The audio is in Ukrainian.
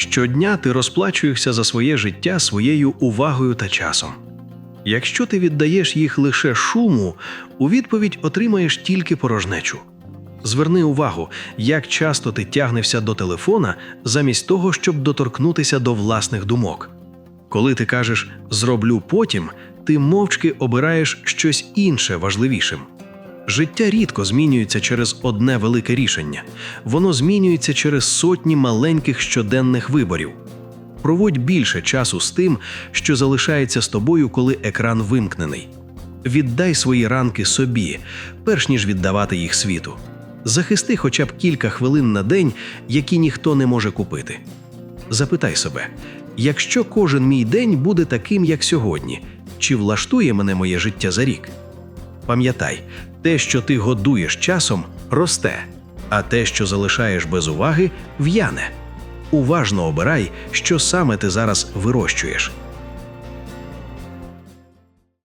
Щодня ти розплачуєшся за своє життя своєю увагою та часом. Якщо ти віддаєш їх лише шуму, у відповідь отримаєш тільки порожнечу. Зверни увагу, як часто ти тягнешся до телефона замість того, щоб доторкнутися до власних думок. Коли ти кажеш зроблю потім, ти мовчки обираєш щось інше важливішим. Життя рідко змінюється через одне велике рішення, воно змінюється через сотні маленьких щоденних виборів. Проводь більше часу з тим, що залишається з тобою, коли екран вимкнений. Віддай свої ранки собі, перш ніж віддавати їх світу. Захисти хоча б кілька хвилин на день, які ніхто не може купити. Запитай себе: якщо кожен мій день буде таким, як сьогодні, чи влаштує мене моє життя за рік? Пам'ятай, те, що ти годуєш часом, росте, а те, що залишаєш без уваги, в'яне. Уважно обирай, що саме ти зараз вирощуєш.